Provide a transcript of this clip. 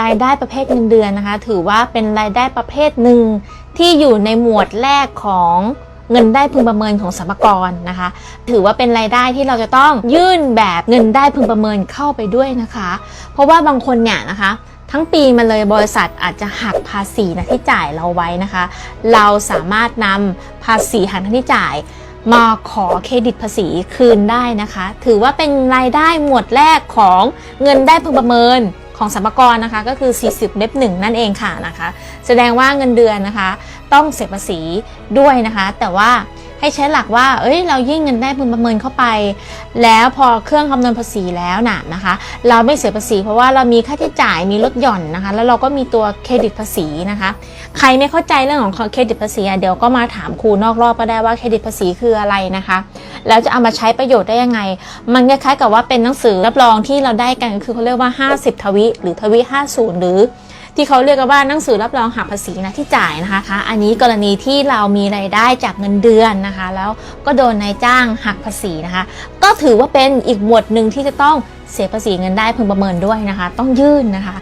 รายได้ประเภทเงินเดือนนะคะ ถือว่าเป็นรายได้ประเภทหนึ่งที่อยู่ในหมวดแรกของเงินได้พึงประเมินของสรรพากรนะคะ ถือว่าเป็นรายได้ที่เราจะต้องยื่นแบบเงินได้พึงประเมินเข้าไปด้วยนะคะ เพราะว่าบางคนเนี่ยนะคะ ทั้งปีมาเลยบริษัทอาจจะหักภาษีนะที่จ่ายเราไว้นะคะ เราสามารถนำภาษีหักหน้าที่จ่ายมาขอเครดิตภาษีคืนได้นะคะ ถือว่าเป็นรายได้หมวดแรกของเงินได้พึงประเมิน ของสรรพากรนะคะก็คือ 40เล็บหนึ่งนั่นเองค่ะนะคะ แสดงว่าเงินเดือนนะคะ ต้องเสียภาษีด้วยนะคะ แต่ว่า ให้ใช้หลักว่า เอ้ย เรายิ่งเงินได้พึงประเมินเข้าไป แล้วพอเครื่องคำนวณภาษีแล้วน่ะนะคะ เราไม่เสียภาษี เพราะว่าเรามีค่าใช้จ่ายมีลดหย่อนนะคะ แล้วเราก็มีตัวเครดิตภาษีนะคะ ใครไม่เข้าใจเรื่องของเครดิตภาษีเดี๋ยวก็มาถามครูนอกรอบก็ได้ว่าเครดิตภาษีคืออะไรนะคะแล้วจะเอามาใช้ประโยชน์ได้ยังไง มันคล้ายๆกับว่าเป็นหนังสือรับรองที่เราได้กันคือเขาเรียกว่า 50 ทวิหรือทวิ 50 หรือ ที่เขาเรียกกันว่าหนังสือรับรองหักภาษีนะที่จ่ายนะคะ อันนี้กรณีที่เรามีรายได้จากเงินเดือนนะคะ แล้วก็โดนนายจ้างหักภาษีนะคะ ก็ถือว่าเป็นอีกหมวดหนึ่งที่จะต้องเสียภาษีเงินได้พึงประเมินด้วยนะคะ ต้องยื่นนะคะ